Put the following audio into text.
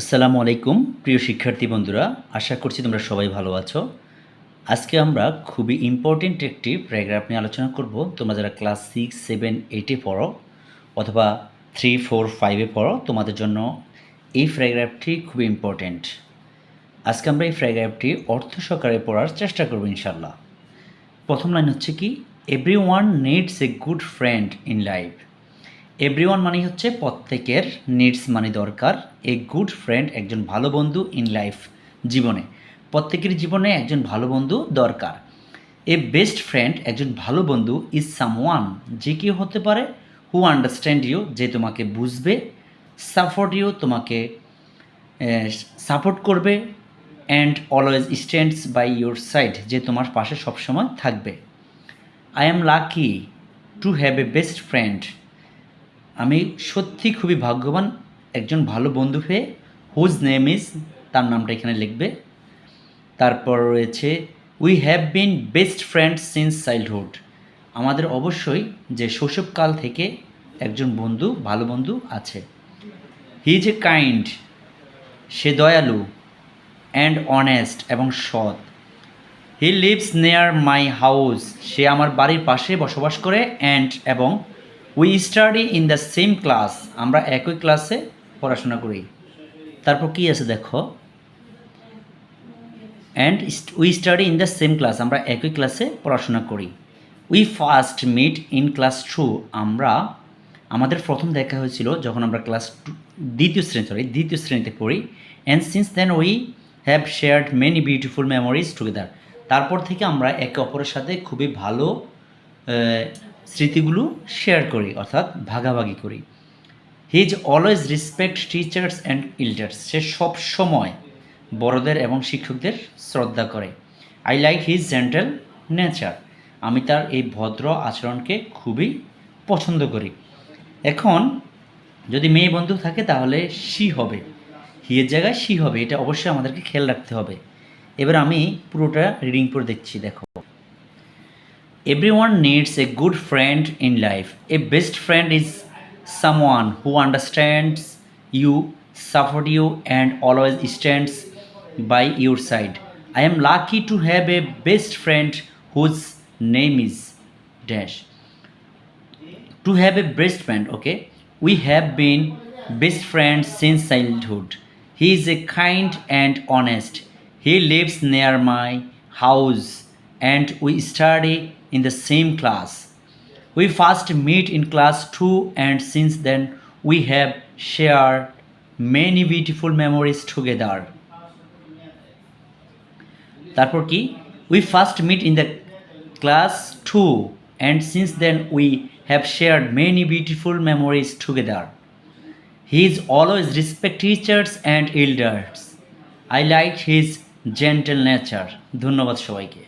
আসসালামু আলাইকুম, প্রিয় শিক্ষার্থী বন্ধুরা। আশা করছি তোমরা সবাই ভালো আছো। আজকে আমরা খুবই ইম্পর্টেন্ট একটি প্যারাগ্রাফ নিয়ে আলোচনা করব। তোমরা যারা ক্লাস সিক্স সেভেন এইটে পড়ো অথবা থ্রি ফোর ফাইভে পড়ো, তোমাদের জন্য এই প্যারাগ্রাফটি খুবই ইম্পর্টেন্ট আজকে আমরা এই প্যারাগ্রাফটি অর্থ সহকারে পড়ার চেষ্টা করব ইনশাল্লাহ প্রথম লাইন হচ্ছে কি every one needs a good friend in life everyone মানে হচ্ছে প্রত্যেকের নিডস মানে দরকার এ গুড ফ্রেন্ড একজন ভালো বন্ধু ইন লাইফ জীবনে। প্রত্যেকের জীবনে একজন ভালো বন্ধু দরকার। এ বেস্ট ফ্রেন্ড একজন ভালো বন্ধু ইজ সামওয়ান যে কেউ হতে পারে হু আন্ডারস্ট্যান্ড ইউ যে তোমাকে বুঝবে সাপোর্ট ইউ তোমাকে সাপোর্ট করবে and always stands by your side যে তোমার পাশে সবসময় থাকবে। I am lucky to have a best friend আমি সত্যি খুবই ভাগ্যবান একজন ভালো বন্ধু পেয়ে হুজ নেম ইজ তার নামটা এখানে লিখবে। তারপর রয়েছে we have been best friend since childhood আমাদের অবশ্যই যে শৈশবকাল থেকে একজন বন্ধু, ভালো বন্ধু আছে। হি ইজ এ কাইন্ড সে দয়ালু অ্যান্ড অনেস্ট এবং সৎ। হি লিভস নেয়ার মাই হাউস সে আমার বাড়ির পাশে বসবাস করে অ্যান্ড এবং we study in the same class আমরা একই ক্লাসে পড়াশোনা করি। তারপর কি আছে দেখো? And we study in the same class আমরা একই ক্লাসে পড়াশোনা করি। We first meet in class two আমরা, আমাদের প্রথম দেখা হয়েছিল যখন আমরা ক্লাস টু দ্বিতীয় শ্রেণি সরি দ্বিতীয় শ্রেণীতে পড়ি। And since then we have shared many beautiful memories together তারপর থেকে আমরা একে অপরের সাথে খুবই ভালো স্মৃতিগুলো শেয়ার করি, অর্থাৎ ভাগাভাগি করি। He is always respect teachers and elders সে সব সময় বড়দের এবং শিক্ষকদের শ্রদ্ধা করে। I like his gentle nature আমি তার এই ভদ্র আচরণকে খুবই পছন্দ করি। এখন যদি মেয়ে বন্ধু থাকে তাহলে সি হবে। হিয়ের জায়গায় সি হবে। এটা অবশ্যই আমাদেরকে খেয়াল রাখতে হবে। এবার আমি পুরোটা রিডিং করে দেখছি, দেখো। Everyone needs a good friend in life. A best friend is someone who understands you, support you, and always stands by your side. I am lucky to have a best friend whose name is Dash. To have a best friend, okay? We have been best friends since childhood. He is a kind and honest. He lives near my house and we study in the same class. We first meet in class 2 and since then, we have shared many beautiful memories together. তারপর কি? We first meet in the class two and since then we have shared many beautiful memories together he is always respect teachers and elders I like his gentle nature ধন্যবাদ সবাইকে।